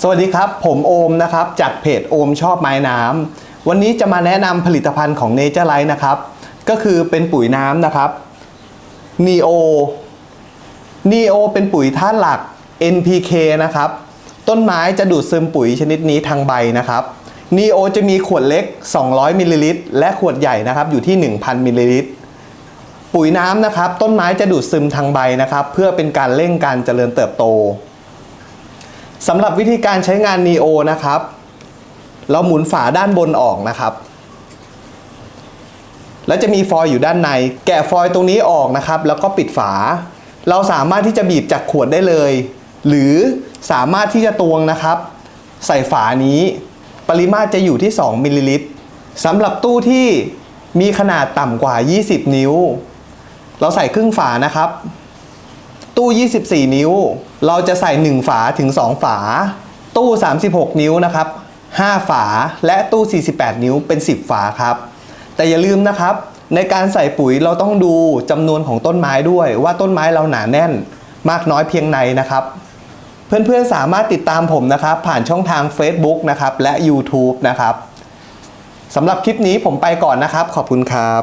สวัสดีครับ ผมโอมนะครับจากเพจโอมชอบไม้น้ำวันนี้จะมาแนะนำผลิตภัณฑ์ของ Nature Light นะครับ ก็คือเป็นปุ๋ยน้ำนะครับ Neo Neo เป็นปุ๋ยธาตุหลัก NPK นะครับ ต้นไม้จะดูดซึมปุ๋ยชนิดนี้ทางใบนะครับ Neo จะมีขวดเล็ก 200มิลลิลิตรและขวดใหญ่นะครับอยู่ที่ 1,000มิลลิลิตรปุ๋ยน้ำนะครับ ต้นไม้จะดูดซึมทางใบนะครับ เพื่อเป็นการเร่งการเจริญเติบโต สำหรับวิธีการใช้งาน Neo นะครับ เราหมุนฝาด้านบนออกนะครับ แล้วจะมีฟอยล์อยู่ด้านใน แกะฟอยล์ตรงนี้ออกนะครับ แล้วก็ปิดฝา เราสามารถที่จะบีบจากขวดได้เลย หรือสามารถที่จะตวงนะครับ ใส่ฝานี้ ปริมาตรจะอยู่ที่ 2มิลลิลิตรสำหรับตู้ที่มีขนาดต่ำกว่า 20 นิ้ว เราใส่ครึ่งฝานะครับ ตู้ 24 นิ้ว เราจะใส่ 1 ฝาถึง 2 ฝา ตู้ 36 นิ้วนะครับ 5 ฝาและตู้ 48 นิ้วเป็น 10 ฝาครับ แต่อย่าลืมนะครับ ในการใส่ปุ๋ยเราต้องดูจำนวนของต้นไม้ด้วยว่าต้นไม้เราหนาแน่น มากน้อยเพียงใดนะครับ เพื่อนๆสามารถติดตามผมนะครับ ผ่านช่องทาง Facebook นะครับและ YouTube นะครับสำหรับคลิปนี้ผมไปก่อนนะครับ ขอบคุณครับ